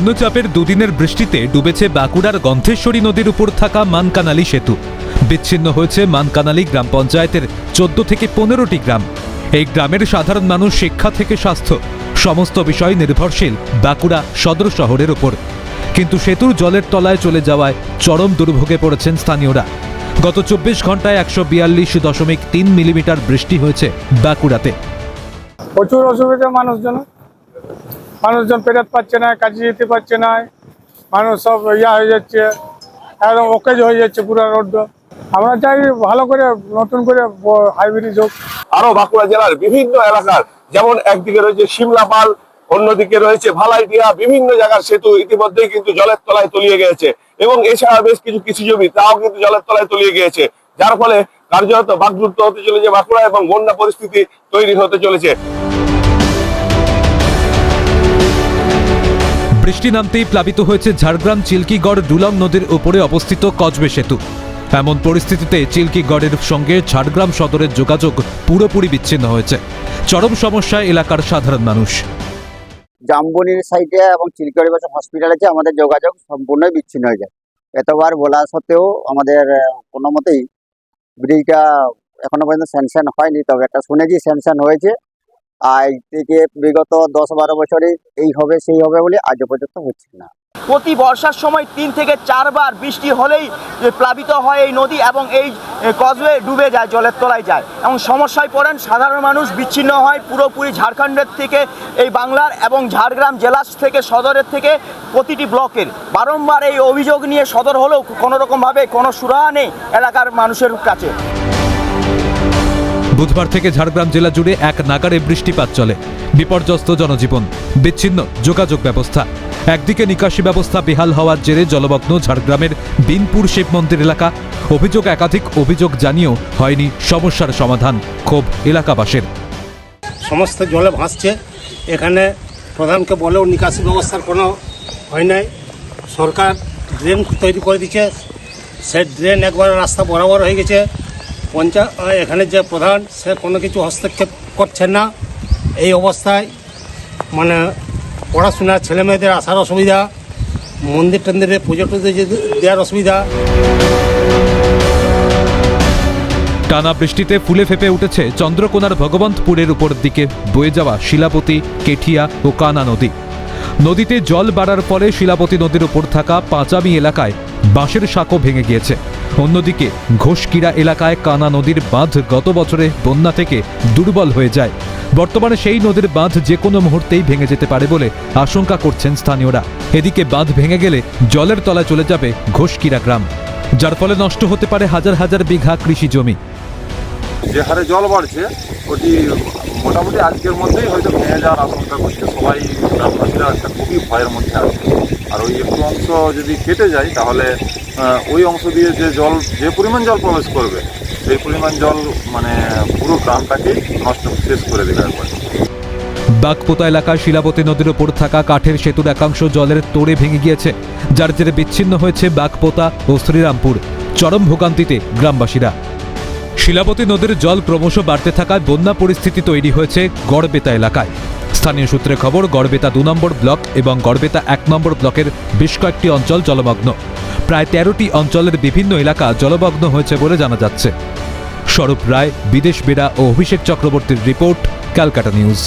নিম্নচাপের দুদিনের বৃষ্টিতে ডুবেছে বাঁকুড়ার গন্ধেশ্বরী নদীর উপর থাকা মানকানালি সেতু। বিচ্ছিন্ন হয়েছে মানকানালি গ্রাম পঞ্চায়েতের চোদ্দ থেকে পনেরোটি গ্রাম। এই গ্রামের সাধারণ মানুষ শিক্ষা থেকে স্বাস্থ্য, সমস্ত বিষয় নির্ভরশীল বাঁকুড়া সদর শহরের উপর। কিন্তু সেতুর জলের তলায় চলে যাওয়ায় চরম দুর্ভোগে পড়েছেন স্থানীয়রা। গত চব্বিশ ঘন্টায় একশো বিয়াল্লিশ দশমিক তিন মিলিমিটার বৃষ্টি হয়েছে বাঁকুড়াতে। প্রচুর অসুবিধা মানুষজন মানুষজন পেরাত পাচ্ছে না, কাজে যেতে পারছে না, মানুষ সব ইয়া হয়ে যাচ্ছে, একদম ওকেজ হয়ে যাচ্ছে পুরো রোড। আমরা চাই ভালো করে নতুন করে হাইব্রিড হোক। আরও বাঁকুড়া জেলার বিভিন্ন এলাকার, যেমন একদিকে রয়েছে সিমলাপাল অন্যদিকে রয়েছে ভালাইটিয়া, বিভিন্ন জায়গার সেতু ইতিমধ্যেই কিন্তু জলের তলায় তলিয়ে গিয়েছে। এবং এছাড়া বেশ কিছু কৃষি জমি, তাও কিন্তু জলের তলায় তলিয়ে গিয়েছে। যার ফলে কার্যত বাকযুক্ত হতে চলেছে বাঁকুড়া এবং বন্যা পরিস্থিতি তৈরি হতে চলেছে। বৃষ্টি নামতেই প্লাবিত হয়েছে ঝাড়গ্রাম চিল্কিগড় ডুলং নদীর উপরে অবস্থিত কজবে সেতু। এমন পরিস্থিতিতে চিল্কিগড়ের সঙ্গে ঝাড়গ্রাম সদরের যোগাযোগ পুরোপুরি বিচ্ছিন্ন হয়েছে। চরম সমস্যায় এলাকার সাধারণ মানুষ। জামবনির সাইডে এবং চিলকড়ি বাসা হসপিটাল আছে, আমাদের যোগাযোগ সম্পূর্ণই বিচ্ছিন্ন হয়ে যায়। এতবার বলা সত্ত্বেও আমাদের কোনো মতেই ব্রিজটা এখনও পর্যন্ত স্যাংশন হয়নি, তবে একটা শুনেছি স্যাংশন হয়েছে। এই থেকে বিগত দশ বারো বছরে এই হবে, সেই হবে বলে আজও পর্যন্ত হচ্ছে না। প্রতি বর্ষার সময় তিন থেকে চারবার বৃষ্টি হলেই প্লাবিত হয় এই নদী এবং এই কজওয়ে ডুবে যায়, জলের তলায় যায়। এবং সমস্যায় পড়েন সাধারণ মানুষ, বিচ্ছিন্ন হয় পুরোপুরি ঝাড়খণ্ডের থেকে এই বাংলার এবং ঝাড়গ্রাম জেলা থেকে সদরের থেকে প্রতিটি ব্লকের। বারংবার এই অভিযোগ নিয়ে সদর হলেও কোনো রকমভাবে কোনো সুরাহা নেই এলাকার মানুষের কাছে। বুধবার থেকে ঝাড়গ্রাম জেলা জুড়ে এক নাগারে বৃষ্টিপাত চলে। বিপর্যস্ত জনজীবন, বিচ্ছিন্ন যোগাযোগ ব্যবস্থা। একদিকে নিকাশি ব্যবস্থা বেহাল হওয়ার জেরে জলমগ্ন ঝাড়গ্রামের বিনপুর শিব মন্দির এলাকা। অভিযোগ একাধিক অভিযোগ জানিয়েও হয়নি সমস্যার সমাধান ক্ষোভ এলাকাবাসীর। সমস্ত জলে ভাসছে। এখানে প্রধানকে বলেও নিকাশি ব্যবস্থার কোনো হয় নাই। সরকার ড্রেন তৈরি করে দিচ্ছে সে ড্রেন একবার রাস্তা বরাবর হয়ে গেছে। পঞ্চায়েত এখানে যে প্রধান, সে কোনো কিছু হস্তক্ষেপ করছেন না। এই অবস্থায় মানে পড়াশোনা ছেলে মেয়েদের আসার অসুবিধা, মন্দির টন্দিরে পুজো টুজো দেওয়ার অসুবিধা। টানা বৃষ্টিতে ফুলে ফেপে উঠেছে চন্দ্রকোনার ভগবন্তপুরের উপর দিকে বয়ে যাওয়া শিলাপতি কেঠিয়া ও কানা নদী। নদীতে জল বাড়ার ফলে শিলাপতি নদীর উপর থাকা পাঁচামি এলাকায় বাঁশের সাঁকো ভেঙে গিয়েছে। অন্যদিকে ঘোষকিরা এলাকায় কানা নদীর বাঁধ গত বছরে বন্যা থেকে দুর্বল হয়ে যায়। বর্তমানে সেই নদীর বাঁধ যে কোনো মুহূর্তেই ভেঙে যেতে পারে বলে আশঙ্কা করছেন স্থানীয়রা। এদিকে বাঁধ ভেঙে গেলে জলের তলায় চলে যাবে ঘোষকিরা গ্রাম। যার ফলে নষ্ট হতে পারে হাজার হাজার বিঘা কৃষি জমি। যে হারে জল বাড়ছে, ওটি মোটামুটি আজকের মধ্যেই হয়তো ভেঙে যাওয়ার আশঙ্কা করছে। সবাই গ্রামবাসীরা একটা খুবই ভয়ের মধ্যে আছে। আর ওই একটু অংশ যদি কেটে যায়, তাহলে ওই অংশ দিয়ে যে জল, যে পরিমাণ জল প্রবেশ করবে, সেই পরিমাণ জল মানে পুরো গ্রামটাকেই নষ্ট, শেষ করে দেবে একবার বাগপোতা এলাকায় শিলাবতী নদীর ওপর থাকা কাঠের সেতুর একাংশ জলের তোড়ে ভেঙে গিয়েছে, যার জেরে বিচ্ছিন্ন হয়েছে বাগপোতা ও শ্রীরামপুর, চরম ভোগান্তিতে গ্রামবাসীরা। শিলাবতী নদীর জল ক্রমশ বাড়তে থাকায় বন্যা পরিস্থিতি তৈরি হয়েছে গড়বেতা এলাকায়। স্থানীয় সূত্রে খবর, গড়বেতা দু নম্বর ব্লক এবং গড়বেতা এক নম্বর ব্লকের বেশ কয়েকটি অঞ্চল জলমগ্ন। প্রায় তেরোটি অঞ্চলের বিভিন্ন এলাকা জলমগ্ন হয়েছে বলে জানা যাচ্ছে। স্বরূপ রায়, বিদেশ বেড়া ও অভিষেক চক্রবর্তীর রিপোর্ট, ক্যালকাটা নিউজ।